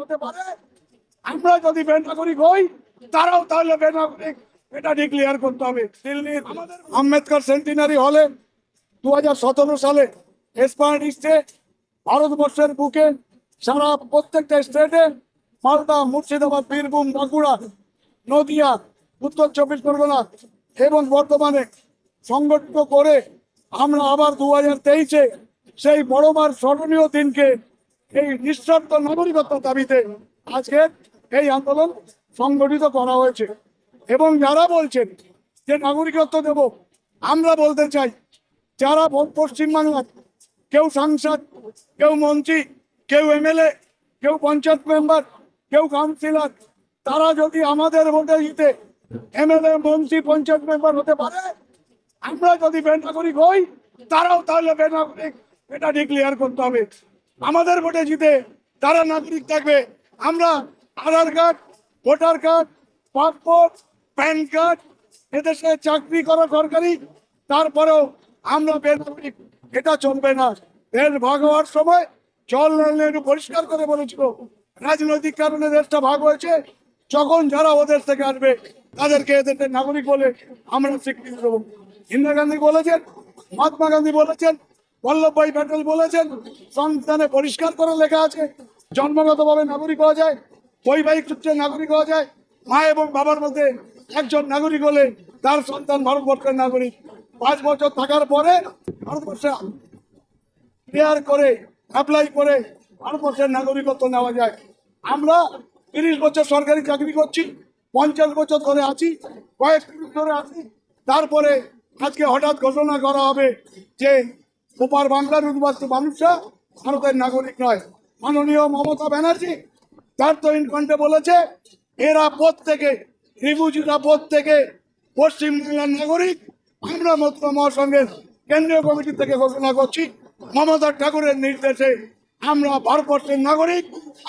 হতে পারে। আমরা যদি বেনাগরিক হই, তারাও তাহলে বেনাগরিক। এটা ডিক্লেয়ার করতে হবে। দিল্লির আম্বেদকর সেন্টিনারি হলে দু সালে এসপার্ট ইস্টে ভারতবর্ষের বুকে সারা প্রত্যেকটা স্টেটে মালদা, মুর্শিদাবাদ, বীরভূম, বাঁকুড়া, নদিয়া, উত্তর চব্বিশ পরগনা এবং বর্তমানে সংগঠিত করে আমরা আবার দু হাজার তেইশে সেই বড়মার স্মরণীয় দিনকে এই নিঃস্বার্থ নাগরিকত্ব দাবিতে আজকে এই আন্দোলন সংগঠিত করা হয়েছে। এবং যারা বলছেন যে নাগরিকত্ব দেব, আমরা বলতে চাই, যারা পশ্চিমবাংলার, কেউ সাংসদ, কেউ মন্ত্রী, কেউ এমএলএ, কেউ পঞ্চায়েত মেম্বার, কেউ কাউন্সিলর, তারা যদি আমাদের ভোটে জিতে এমএলএ, মন্ত্রী, পঞ্চায়েত মেম্বার হতে পারে, আমরা যদি বেনাগরিক হই, তারাও তাহলে বেনাগরিক, এটা ডিক্লেয়ার করতে হবে। আমাদের ভোটে জিতে তারা নাগরিক থাকবে। আমরা Aadhaar card, voter card, passport, PAN card, এদেশে চাকরি করা সরকারি, তারপরেও আমরা বেনাগরিক, এটা চলবে না। এর ভাগ হওয়ার সময় জওয়াহরলাল নেহরু পরিষ্কার করে বলেছিল। রাজনৈতিক কারণে দেশটা ভাগ হয়েছে। যখন যারা ওদের থেকে আসবে, তাদেরকে এদের নাগরিক বলে আমরা স্বীকৃতি দেবো। ইন্দিরা গান্ধী বলেছেন, মহাত্মা গান্ধী বলেছেন বল্লভভাই প্যাটেল বলেছেন সংবিধানে পরিষ্কার করে লেখা আছে, জন্মগতভাবে নাগরিক হওয়া যায়, বৈবাহিক সূত্রে নাগরিক হওয়া যায়, মা এবং বাবার মধ্যে একজন নাগরিক হলে তার সন্তান ভারতবর্ষের নাগরিক। পাঁচ বছর থাকার পরে ভারতবর্ষে করে অ্যাপ্লাই করে ভারতবর্ষের নাগরিকত্ব নেওয়া যায়। আমরা তিরিশ বছর সরকারি চাকরি করছি, পঞ্চাশ বছর ধরে আছি কয়েক ধরে আছি, তারপরে আজকে হঠাৎ ঘোষণা করা হবে যে ওপার বাংলার উদ্বাস্ত মানুষরা ভারতের নাগরিক নয়। মাননীয় মমতা ব্যানার্জি তার তো ইনকন্টে বলেছে, এরা পথ থেকে প্রত্যেকে রিফিউজিরা প্রত্যেকে পশ্চিমবাংলার নাগরিক। আমরা মন্ত্র মহাসংঘের কেন্দ্রীয় কমিটি থেকে ঘোষণা করছি, মমতা ঠাকুরের নির্দেশে আমরা ভারতবর্ষের নাগরিক,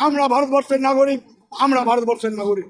আমরা ভারতবর্ষের নাগরিক, আমরা ভারতবর্ষের নাগরিক।